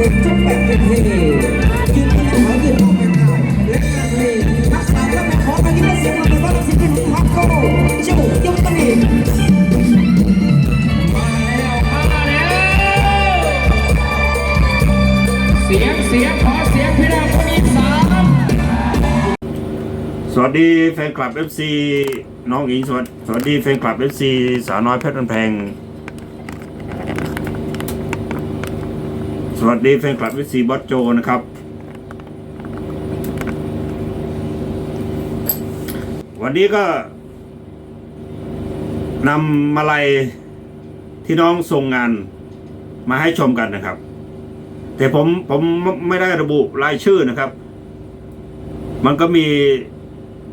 เพลงจุ๊บแบบเป็นเพลงยืนที่หายืนเข้าไปได้และงานเพลงทักษะและมาขอกันที่มาเสียงมันเป็นว่าสิ่งที่หนุ่มฮักโก้เจ้ายังต้องมีมาแล้วมาแล้วเสียงเสียงขอเสียงพี่น้องคนอีสานสวัสดีแฟนคลับ FC น้องอิงสวัสดีแฟนคลับ FC สาวน้อยเพชรบันแพง สวัสดีแฟนคลับ FC บอสโจนะครับ วันนี้ก็นำมาลัยที่น้องส่งงานมาให้ชมกันนะครับ แต่ผมผมไม่ได้ระบุรายชื่อนะครับ มันก็มี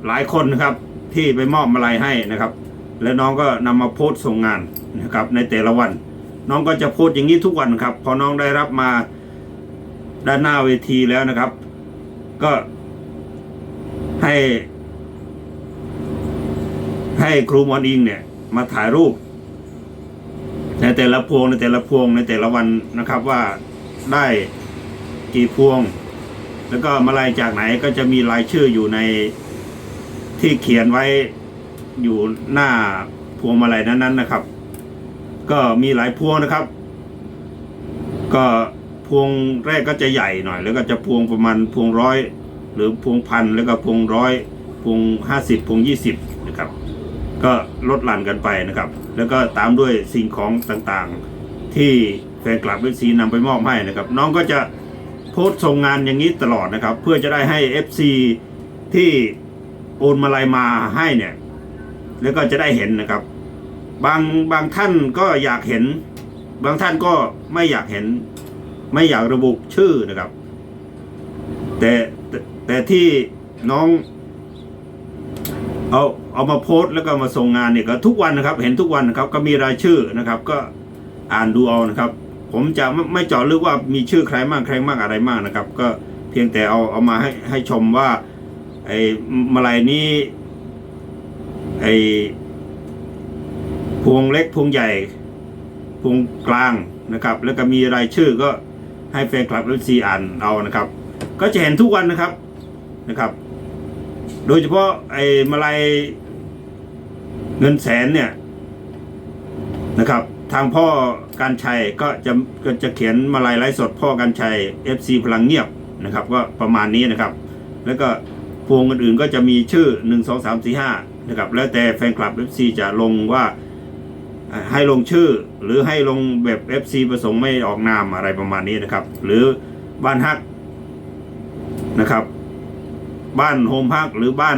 หลายคนนะครับ ที่ไปมอบมาลัยให้นะครับ แล้วน้องก็นำมาโพสต์ส่งงานนะครับ ในแต่ละวัน น้องก็จะโพสต์อย่างนี้ทุกวันครับ พอน้องได้รับมาด้านหน้าเวทีแล้วนะครับ ก็ให้ ให้ครูมอนอิงเนี่ย มาถ่ายรูป ในแต่ละพวงในแต่ละพวงในแต่ละวันนะครับว่าได้กี่พวง แล้วก็มาลัยจากไหนก็จะมีรายชื่ออยู่ในที่เขียนไว้อยู่หน้าพวงมาลัยนั้นๆนะครับ ก็มีหลายพวงนะครับ ก็พวงแรกก็จะใหญ่หน่อย แล้วก็จะพวงประมาณพวงร้อยหรือพวงพันแล้วก็พวงร้อยพวงห้าสิบพวงยี่สิบนะครับก็ลดหลั่นกันไปนะครับ แล้วก็ตามด้วยสิ่งของต่างๆ ที่แฟนคลับเวซีนำไปมอบให้นะครับ น้องก็จะโพสต์ส่งงานอย่างนี้ตลอดนะครับ เพื่อจะได้ให้ FC ที่โอนมาลัยมาให้เนี่ย แล้วก็จะได้เห็นนะครับ บางบางท่านก็อยากเห็น บางท่านก็ไม่อยากเห็น ไม่อยากระบุชื่อนะครับแต่แต่แต่ที่น้องเอาเอามาโพสต์แล้วก็มาส่งงานเนี่ยก็ทุกวันนะครับ เห็นทุกวันนะครับ ก็มีรายชื่อนะครับ ก็อ่านดูเอานะครับ ผมจะไม่ไม่เจาะลึกว่ามีชื่อใครมากใครมากอะไรมากนะครับ ก็เพียงแต่เอาเอามาให้ให้ชมว่าไอ้มาลัยนี้ไอ้ พวงเล็กพวงใหญ่พวงกลางนะครับ แล้วก็มีรายชื่อก็ให้แฟนคลับเอฟซีอ่านเอานะครับ ก็จะเห็นทุกวันนะครับนะครับ โดยเฉพาะไอ้มาลัยเงินแสนเนี่ยนะครับ ทางพ่อการชัยก็จะก็จะเขียนมาลายไลฟ์สดพ่อการชัย FC พลังเงียบนะครับ ก็ประมาณนี้นะครับ แล้วก็พวงอื่นๆก็จะมีชื่อ 1 2 3 4 5นะครับ แล้วแต่แฟนคลับ FC จะลงว่า ให้ลงชื่อ หรือให้ลงแบบ FC ประสงค์ไม่ออกนามอะไรประมาณนี้นะครับ หรือบ้านฮักนะครับ บ้านโฮมฮักหรือบ้าน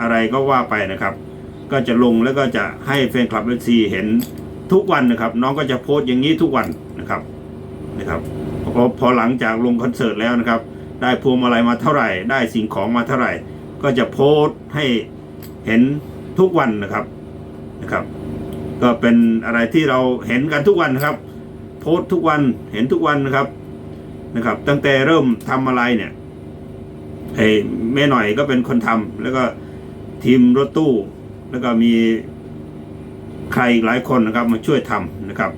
อะไรก็ว่าไปนะครับ ก็จะลงแล้วก็จะให้แฟนคลับ FC เห็นทุกวันนะครับ น้องก็จะโพสต์อย่างนี้ทุกวันนะครับนะครับพอพอหลังจากลงคอนเสิร์ตแล้วนะครับ ได้พวงมาลัยมาเท่าไหร่ ได้สิ่งของมาเท่าไหร่ ก็จะโพสต์ให้เห็นทุกวันนะครับนะครับ ก็เป็นอะไรที่เราเห็นกันทุกวันนะครับ โพสทุกวันเห็นทุกวันนะครับนะครับ ตั้งแต่เริ่มทำอะไรเนี่ยไอ้แม่หน่อยก็เป็นคนทำแล้วก็ทีมรถตู้ แล้วก็มีใครอีกหลายคนนะครับมาช่วยทำนะครับ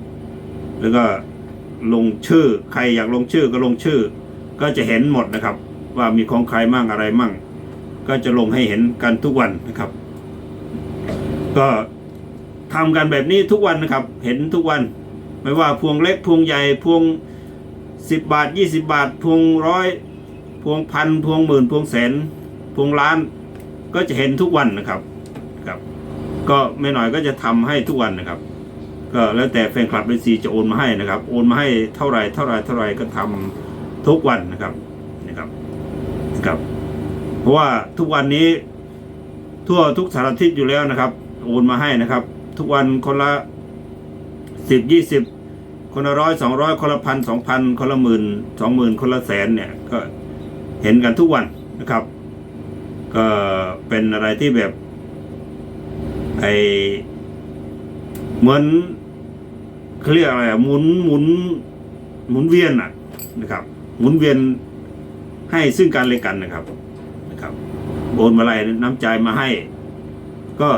แล้วก็ลงชื่อใครอยากลงชื่อก็ลงชื่อ ก็จะเห็นหมดนะครับ ว่ามีของใครมั่งอะไรมั่ง ก็จะลงให้เห็นกันทุกวันนะครับ ก็ ทำกันแบบนี้ทุกวันนะครับ เห็นทุกวัน ไม่ว่าพวงเล็กพวงใหญ่พวงสิบบาทยี่สิบาท พวงร้อยพวงพันพวงหมื่นพวงแสนพวงล้านก็จะเห็นทุกวันนะครับครับ ก็ไม่หน่อยก็จะทำให้ทุกวันนะครับ ก็แล้วแต่แฟนคลับเอซีจะโอนมาให้นะครับ โอนมาให้เท่าไหรเท่าไหรเท่าไหรก็ทำทุกวันนะครับนะครับครับ เพราะว่าทุกวันนี้ทั่วทุกสารทิศอยู่แล้วนะครับ โอนมาให้นะครับ ทุกวันคนละสิบยี่สิบคนละร้อยสองร้อยคนละพันสองพันคนละหมื่นสองหมื่นคนละแสนเนี่ยก็เห็นกันทุกวันนะครับ ก็เป็นอะไรที่แบบไอเหมือนเขาเรียกอะไรหมุนหมุนหมุนเวียนอะนะครับ หมุนเวียนให้ซึ่งกันและกันนะครับนะครับโอนมาอะไรน้ำใจมาให้ ก็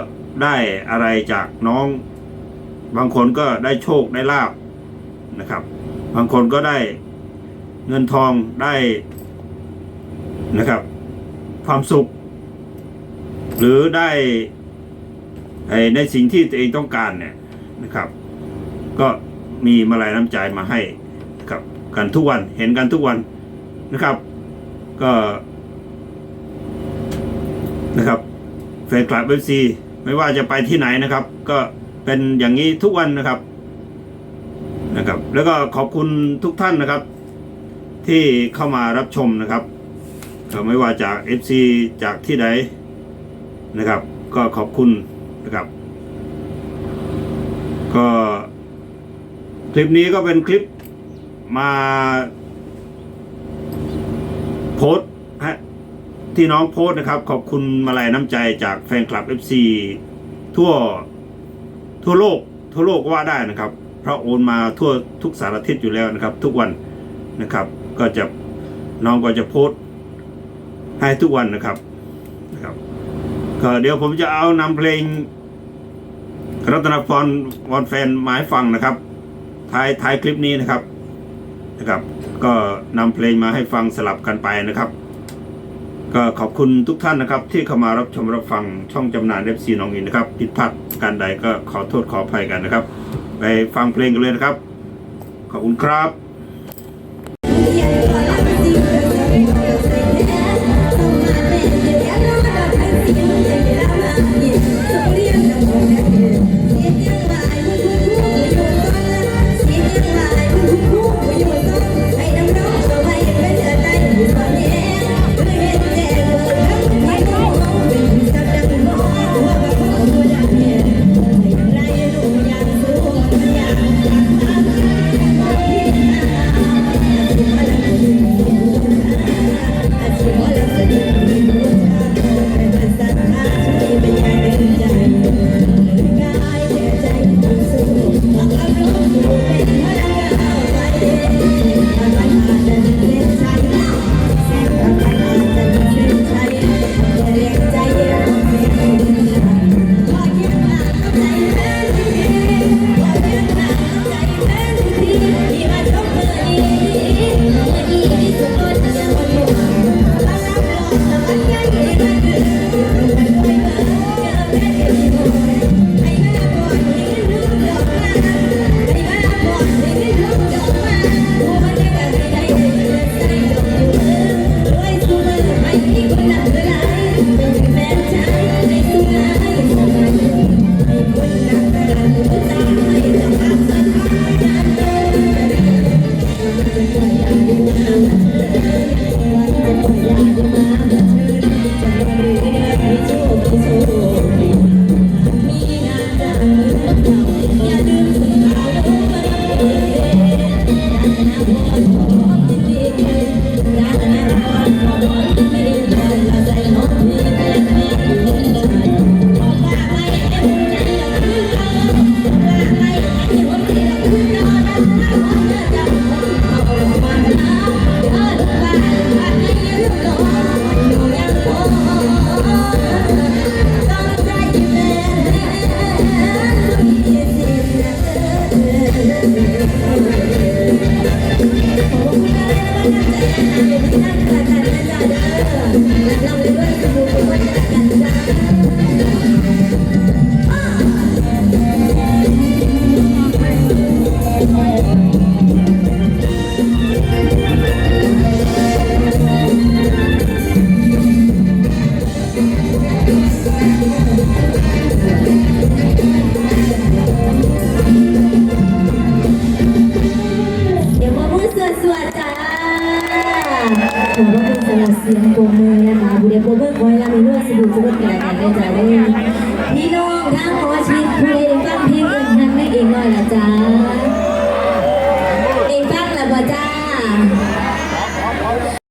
ได้อะไรจากน้อง บางคนก็ได้โชคได้ลาบนะครับ บางคนก็ได้เงินทองได้นะครับ ความสุข หรือได้ในสิ่งที่ตัวเองต้องการเนี่ยนะครับ ก็มีมาลายน้ำใจมาให้กับกันทุกวันเห็นกันทุกวันนะครับ ก็นะครับแฟนคลับเอฟซี ไม่ว่าจะไปที่ไหนนะครับ ก็เป็นอย่างนี้ทุกวันนะครับนะครับ แล้วก็ขอบคุณทุกท่านนะครับ ที่เข้ามารับชมนะครับไม่ว่าจาก FC จากที่ใดนะครับ ก็ขอบคุณนะครับ ก็คลิปนี้ก็เป็นคลิปมาโพส ที่น้องโพสนะครับ ขอบคุณมาลัยน้ำใจจากแฟนคลับ FC ทั่วทั่วโลก ทั่วโลกก็ว่าได้นะครับเพราะโอนมาทั่วทุกสารทิศอยู่แล้วนะครับ ทุกวันนะครับ ก็จะน้องก็จะโพสให้ทุกวันนะครับนะครับก็เดี๋ยวผมจะเอานำเพลงรัตนพรวอนแฟนหมาให้ฟังนะครับท้ายท้ายคลิปนี้นะครับนะครับ ก็นำเพลงมาให้ฟังสลับกันไปนะครับ ก็ขอบคุณทุกท่านนะครับ ที่เข้ามารับชมรับฟังช่องจำหน่ายเอฟซีน้องอินนะครับผิดพลาดการใดก็ขอโทษขออภัยกันนะครับ ไปฟังเพลงกันเลยนะครับ ขอบคุณครับ ดสวดจ้าขอบคุณสำหรับเสียงโกมือนะคะบุเดียวโกมือคอยลามีนวดสบู่สบู่กันกันได้จ้าได้พี่น้องทั้งหมอชีพผู้ใดฟังเพลงเองทั้งไม่เองน้อยละจ้า